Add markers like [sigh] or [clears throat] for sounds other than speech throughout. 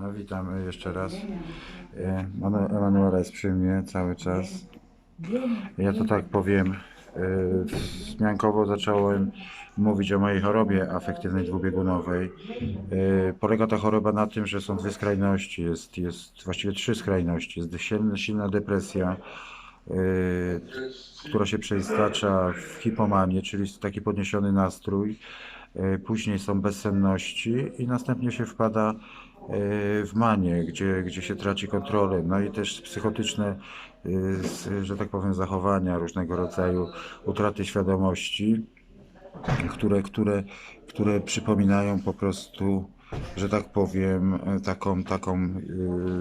No, witam jeszcze raz. E, Manu- Emanuela jest przy mnie cały czas. Ja to tak powiem, e, wzmiankowo zacząłem mówić o mojej chorobie afektywnej dwubiegunowej. E, Polega ta choroba na tym, że są dwie skrajności, jest, jest właściwie trzy skrajności. Jest silna, silna depresja, która się przeistacza w hipomanię, czyli taki podniesiony nastrój. Później są bezsenności i następnie się wpada w manię, gdzie, gdzie się traci kontrolę. No i też psychotyczne, e, że tak powiem, zachowania różnego rodzaju, utraty świadomości, które, które, które przypominają po prostu, że tak powiem, e, taką, taką e,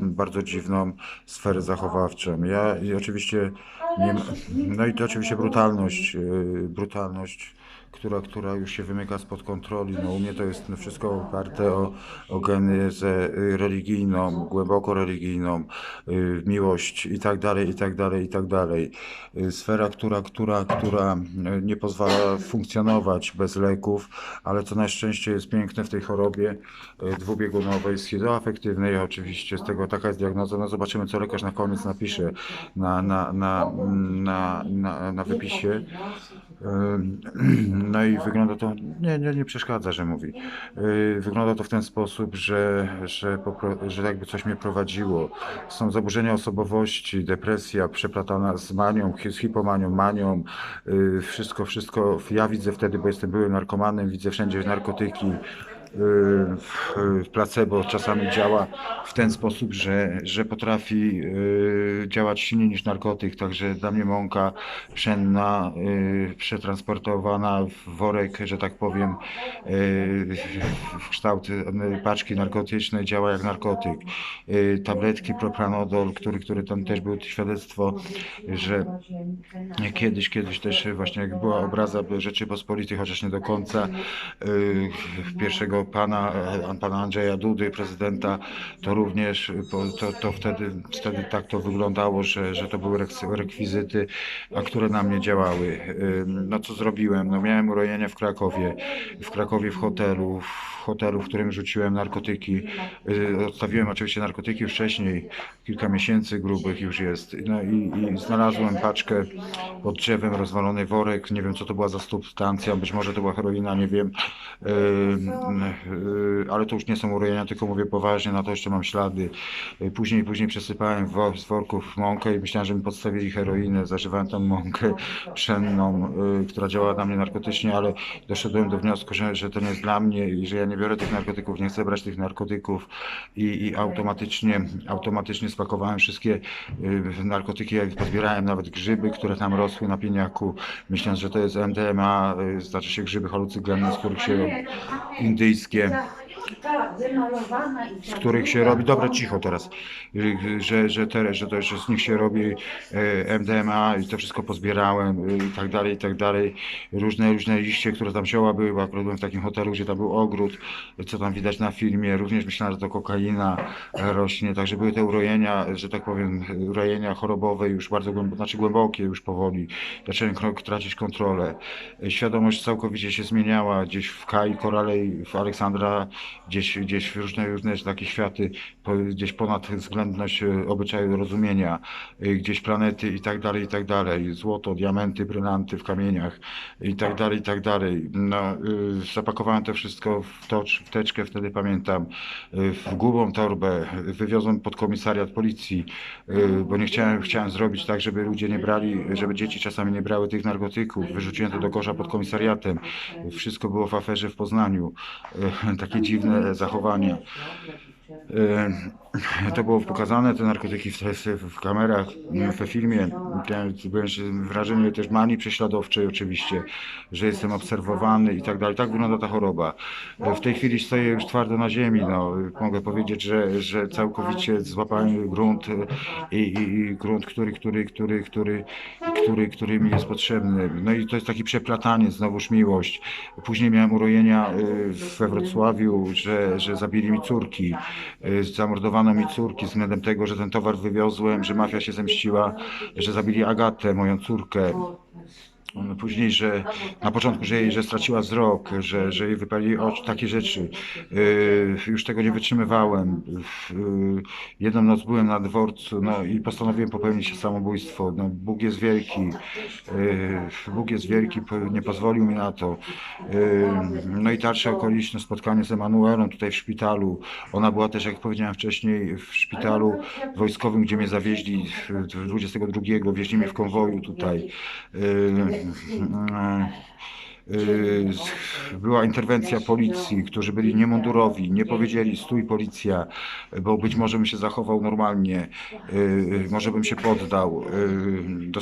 bardzo dziwną sferę zachowawczą. Ja i oczywiście nie, no i to oczywiście brutalność, e, brutalność, która, która już się wymyka spod kontroli. No u mnie to jest wszystko oparte o, o genezę y, religijną, głęboko religijną, y, miłość i tak dalej, i tak dalej, i tak dalej. Y, Sfera, która, która, która nie pozwala funkcjonować bez leków, ale co na szczęście jest piękne w tej chorobie dwubiegunowej, schizoafektywnej oczywiście, z tego taka jest diagnoza, no zobaczymy co lekarz na koniec napisze na, na, na, na, na, na wypisie. [clears throat] No i wygląda to, nie, nie, nie przeszkadza, że mówi. Yy, Wygląda to w ten sposób, że, że, że jakby coś mnie prowadziło. Są zaburzenia osobowości, depresja przeplatana z manią, z hipomanią, manią. Yy, Wszystko, wszystko ja widzę wtedy, bo jestem byłym narkomanem, widzę wszędzie narkotyki. Yy, w- Placebo czasami działa w ten sposób, że, że potrafi yy, działać silniej niż narkotyk, także dla mnie mąka pszenna przetransportowana w worek, że tak powiem, w kształt paczki narkotycznej działa jak narkotyk. Tabletki propranodol, który, który tam też było świadectwo, że Kiedyś, kiedyś też właśnie jak była obraza Rzeczypospolitej, chociaż nie do końca, pierwszego pana, e, pana Andrzeja Dudy, prezydenta, to również to, to wtedy, wtedy tak to wyglądało, że, że to były rek- rekwizyty, a które na mnie działały. No co zrobiłem? No miałem urojenia w Krakowie, w Krakowie w hotelu, w hotelu, w którym rzuciłem narkotyki. Odstawiłem oczywiście narkotyki wcześniej, kilka miesięcy grubych już jest. No i, i znalazłem paczkę pod drzewem, rozwalony worek, nie wiem co to była za substancja, być może to była heroina, nie wiem, ale to już nie są urojenia, tylko mówię poważnie, na to jeszcze mam ślady. Yy, Później, później przesypałem z worków mąkę i myślałem, że mi podstawili heroinę, zażywałem tą mąkę pszenną, yy, która działała na mnie narkotycznie, ale doszedłem do wniosku, że, że to nie jest dla mnie i że ja nie biorę tych narkotyków, nie chcę brać tych narkotyków i, i automatycznie, automatycznie spakowałem wszystkie y, narkotyki, jak pozbierałem nawet grzyby, które tam rosły na pieniaku, myśląc, że to jest MDMA, y, znaczy się grzyby halucygenne, z których się Game. Z których się robi, dobra cicho teraz, że, że, te, że, to, że z nich się robi e, MDMA i to wszystko pozbierałem y, i tak dalej, i tak dalej. Różne, różne liście, które tam zioła były, bo akurat byłem w takim hotelu, gdzie tam był ogród, co tam widać na filmie. Również myślałem, że to kokaina e, rośnie, także były te urojenia, że tak powiem, urojenia chorobowe już bardzo głębokie, znaczy głębokie już powoli. Zacząłem tracić kontrolę. E, Świadomość całkowicie się zmieniała gdzieś w Kai, Koralej, w Aleksandra, gdzieś, gdzieś różne, różne takie światy, gdzieś ponad względność e, obyczaju rozumienia, e, gdzieś planety i tak dalej, i tak dalej. Złoto, diamenty, brylanty w kamieniach i tak dalej, i tak dalej. No, y, zapakowałem to wszystko w, tocz, w teczkę, wtedy pamiętam, w grubą torbę, wywiozłem pod komisariat policji, bo nie chciałem, chciałem zrobić tak, żeby ludzie nie brali, żeby dzieci czasami nie brały tych narkotyków. Wyrzuciłem to do kosza pod komisariatem. Wszystko było w aferze w Poznaniu. [laughs] Takie dziwne zachowania. Y, To było pokazane, te narkotyki w, w, kamerach, w filmie. Byłem wrażenie też manii prześladowczej oczywiście, że jestem obserwowany i tak dalej. Tak wygląda ta choroba. W tej chwili stoję już twardo na ziemi. No. Mogę powiedzieć, że, że całkowicie złapałem grunt i, i, i grunt, który, który, który, który, który, który mi jest potrzebny. No i to jest taki przeplatanie, znowuż miłość. Później miałem urojenia y, we Wrocławiu, że, że zabili mi córki. Y, Zamordowano mi córki względem tego, że ten towar wywiozłem, że mafia się zemściła, że zabili Agatę, moją córkę. No, Później, że na początku, że, jej, że straciła wzrok, że, że jej wypali oczy, takie rzeczy. Yy, już tego nie wytrzymywałem. Yy, jedną noc byłem na dworcu no, i postanowiłem popełnić samobójstwo. No, Bóg jest wielki. Yy, Bóg jest wielki, nie pozwolił mi na to. No i dalsze okoliczne spotkanie z Emanuelą tutaj w szpitalu. Ona była też, jak powiedziałem wcześniej, w szpitalu wojskowym, gdzie mnie zawieźli w- w 22, wieźli mnie w konwoju tutaj. Yy, była interwencja policji, którzy byli niemundurowi, nie powiedzieli stój policja, bo być może bym się zachował normalnie, yy, może bym się poddał. Yy,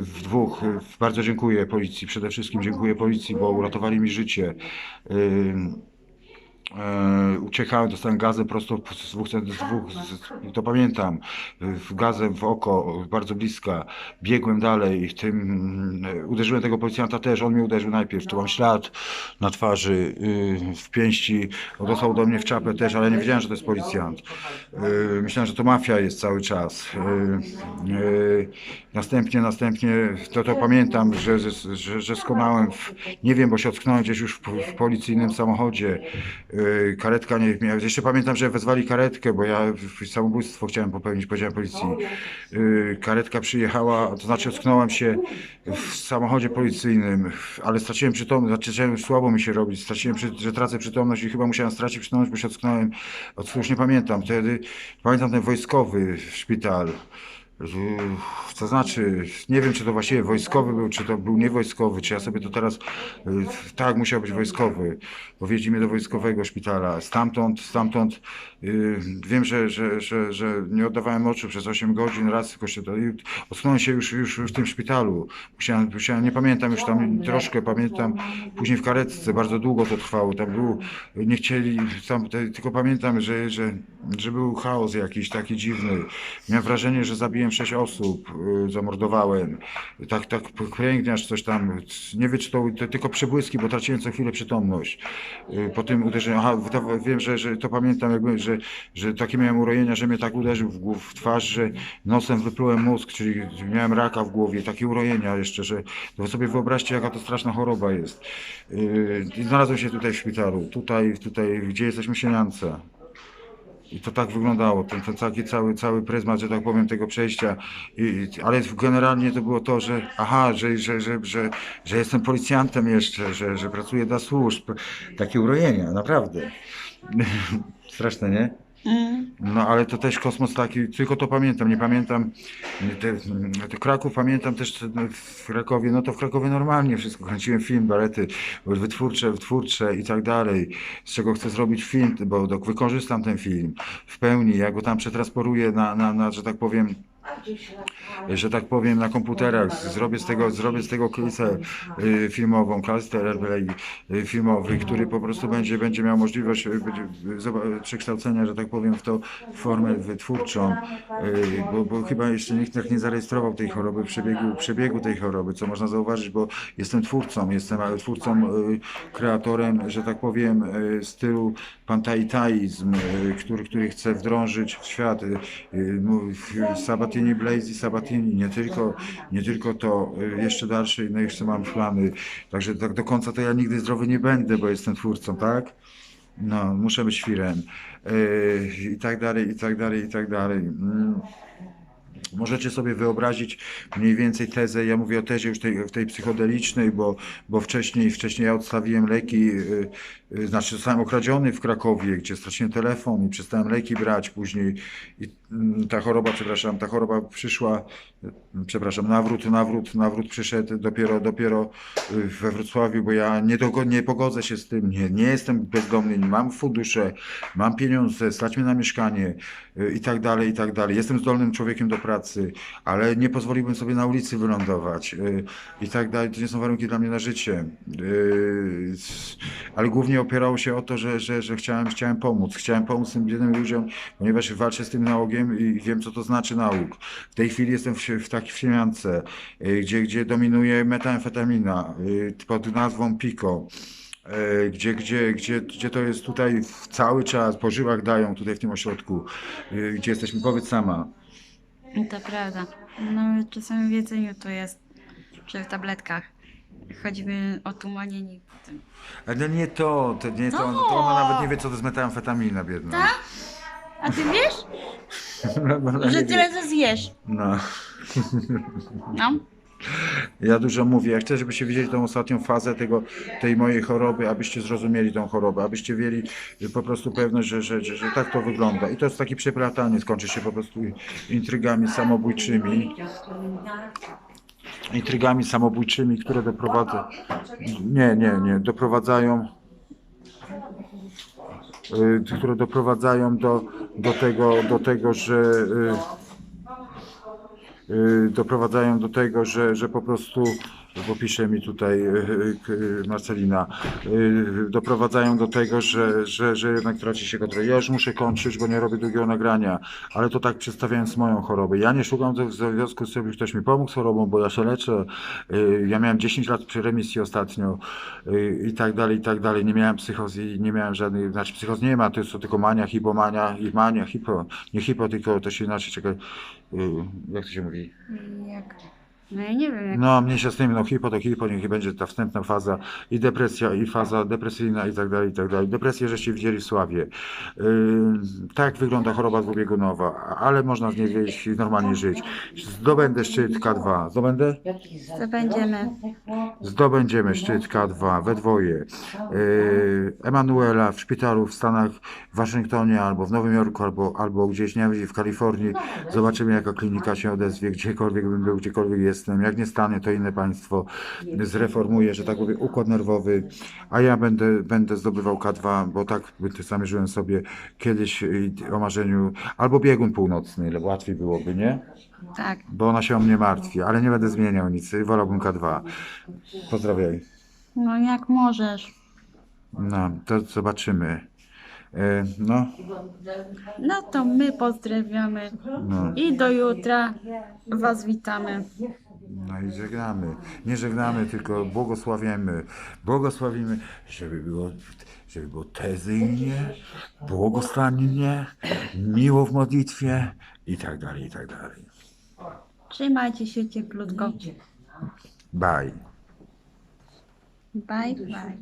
w dwóch, bardzo dziękuję policji, przede wszystkim dziękuję policji, bo uratowali mi życie. E, uciekałem, dostałem gazem prosto z dwóch, z dwóch z, to pamiętam, w gazem w oko, bardzo bliska, biegłem dalej, tym, e, uderzyłem tego policjanta też, on mnie uderzył najpierw, tu mam ślad na twarzy, y, w pięści, on dostał do mnie w czapę też, ale nie wiedziałem, że to jest policjant. Y, Myślałem, że to mafia jest cały czas. Y, y, Następnie, następnie, to, to pamiętam, że, że, że, że skonałem, w, nie wiem, bo się ocknąłem gdzieś już w, w policyjnym samochodzie. Yy, karetka nie miała. Jeszcze pamiętam, że wezwali karetkę, bo ja samobójstwo chciałem popełnić, powiedziałem policji. Yy, karetka przyjechała, to znaczy ocknąłem się w samochodzie policyjnym, ale straciłem przytomność, znaczy zacząłem słabo mi się robić, straciłem, że tracę przytomność i chyba musiałem stracić przytomność, bo się ocknąłem. Od już nie pamiętam. Wtedy pamiętam ten wojskowy szpital. To znaczy, nie wiem, czy to właściwie wojskowy był, czy to był niewojskowy, czy ja sobie to teraz, y, tak, musiał być wojskowy, bo wiedzi mnie do wojskowego szpitala. Stamtąd, stamtąd, y, wiem, że, że, że, że nie oddawałem oczu przez 8 godzin, raz tylko się to, i osunąłem się już, już, już w tym szpitalu. Musiałem, musiałem, nie pamiętam już tam troszkę, pamiętam, później w karetce, bardzo długo to trwało, tam był, nie chcieli, tam, tylko pamiętam, że, że, że był chaos jakiś taki dziwny. Miałem wrażenie, że zabiłem sześć osób, y, zamordowałem. Tak, tak aż coś tam. Nie wiem, czy to, to tylko przebłyski, bo traciłem co chwilę przytomność. Y, Po tym uderzeniu, aha, wiem, że, że to pamiętam, jakby, że, że takie miałem urojenia, że mnie tak uderzył w, w twarz, że nosem wyplułem mózg, czyli miałem raka w głowie, takie urojenia jeszcze, że to sobie wyobraźcie, jaka to straszna choroba jest. Y, znalazłem się tutaj w szpitalu, tutaj, tutaj, gdzie jesteśmy Sieniance. I to tak wyglądało, ten, ten taki cały, cały pryzmat, że tak powiem, tego przejścia. I, ale generalnie to było to, że aha, że, że, że, że, że jestem policjantem jeszcze, że, że pracuję dla służb. Takie urojenia, naprawdę. [laughs] Straszne, nie? No ale to też kosmos taki, tylko to pamiętam, nie pamiętam, te, te Kraków pamiętam też no, w Krakowie, no to w Krakowie normalnie wszystko, kręciłem film, balety wytwórcze, wytwórcze i tak dalej, z czego chcę zrobić film, bo wykorzystam ten film w pełni, ja go tam przetransporuję na, na, na że tak powiem, że tak powiem, na komputerach. Zrobię z tego, zrobię z tego klasę y, filmową, RBL y, filmowy, który po prostu będzie, będzie miał możliwość przekształcenia, że tak powiem, w to formę wytwórczą, bo, bo chyba jeszcze nikt tak nie zarejestrował tej choroby, przebiegu, przebiegu tej choroby, co można zauważyć, bo jestem twórcą, jestem e, twórcą, kreatorem, że tak powiem, stylu pantaitaizm, który, który chcę wdrążyć w świat. y, Sabatini, Blazy, Sabatini, nie tylko, nie tylko to, y, jeszcze dalsze, no jeszcze mam plany. Także tak do końca to ja nigdy zdrowy nie będę, bo jestem twórcą, tak? No, muszę być świrem. Y, I tak dalej, i tak dalej, i tak dalej. Mm. Możecie sobie wyobrazić mniej więcej tezę, ja mówię o tezie już tej, tej psychodelicznej, bo, bo wcześniej, wcześniej ja odstawiłem leki, y, y, znaczy zostałem okradziony w Krakowie, gdzie straciłem telefon i przestałem leki brać później i mm, ta choroba, przepraszam, ta choroba przyszła, y, przepraszam, nawrót, nawrót, nawrót przyszedł dopiero, dopiero y, we Wrocławiu, bo ja nie, dogo, nie pogodzę się z tym, nie, nie jestem bezdomny, nie mam fundusze, mam pieniądze, stać mnie na mieszkanie y, i tak dalej, i tak dalej. Jestem zdolnym człowiekiem do pracy, ale nie pozwoliłbym sobie na ulicy wylądować y, i tak dalej. To nie są warunki dla mnie na życie. Y, s- Ale głównie opierało się o to, że, że, że chciałem, chciałem pomóc. Chciałem pomóc tym biednym ludziom, ponieważ walczę z tym nałogiem i wiem, co to znaczy nauk. W tej chwili jestem w, w takiej w Siemiance, y, gdzie, gdzie dominuje metamfetamina y, pod nazwą Pico. E, gdzie, gdzie, gdzie, gdzie to jest tutaj cały czas, po żyłach dają tutaj w tym ośrodku, e, gdzie jesteśmy, powiedz sama. To prawda. No czasami w jedzeniu to jest, czy w tabletkach. Choćby otumanieni tym. Ale nie to, to nie to, to ona nawet nie wie co to jest metamfetamina biedna. Tak? A ty wiesz, [laughs] Ona że tyle to zjesz? No. No. Ja dużo mówię, ja chcę, żebyście widzieli tą ostatnią fazę tego, tej mojej choroby, abyście zrozumieli tą chorobę, abyście mieli po prostu pewność, że, że, że, że tak to wygląda. I to jest takie przeplatanie, skończy się po prostu intrygami samobójczymi. Intrygami samobójczymi, które doprowadzają. Nie, nie, nie, doprowadzają. y, które doprowadzają do, do, tego, do tego, że y, y, doprowadzają do tego, że, że po prostu, bo pisze mi tutaj y, y, Marcelina, y, doprowadzają do tego, że, że, że jednak traci się kontrolę. Ja już muszę kończyć, bo nie robię długiego nagrania, ale to tak przedstawiając moją chorobę. Ja nie szukam w związku z tym, ktoś mi pomógł z chorobą, bo ja się leczę. Ja miałem 10 lat przy remisji ostatnio i tak dalej, i tak dalej. Nie miałem psychozy, nie miałem żadnej, znaczy psychoz nie ma, to jest to tylko mania, hipomania, i mania, hipo, nie hipo, tylko to się inaczej, czekaj, jak to się mówi? Jak? No ja nie wiem jak. No, mniejsza z tym, no hipo to hipo, niech będzie ta wstępna faza i depresja, i faza depresyjna i tak dalej, i tak dalej. Depresję żeście widzieli w Sławie. Yy, tak wygląda choroba dwubiegunowa, ale można z niej wyjść i normalnie żyć. Zdobędę szczyt K2. Zdobędę? Co będziemy? Zdobędziemy szczyt K2 we dwoje. Yy, Emanuela w szpitalu w Stanach, w Waszyngtonie, albo w Nowym Jorku, albo, albo gdzieś, nie wiem, w Kalifornii. Zobaczymy, jaka klinika się odezwie, gdziekolwiek bym był, gdziekolwiek jestem. Jak nie stanie, to inne państwo zreformuje, że tak powiem, układ nerwowy, a ja będę, będę zdobywał K2, bo tak zamierzyłem sobie kiedyś o marzeniu, albo biegun północny, ile łatwiej byłoby, nie? Tak. Bo ona się o mnie martwi, ale nie będę zmieniał nic, wolałbym K2. Pozdrawiaj. No jak możesz. No, to zobaczymy. E, No, No to my pozdrawiamy no, i do jutra Was witamy. No i żegnamy. Nie żegnamy, tylko błogosławiamy. Błogosławimy, żeby było, żeby było tezyjnie, błogosławnie, miło w modlitwie i tak dalej, i tak dalej. Trzymajcie się cieplutko. Bye. Bye bye.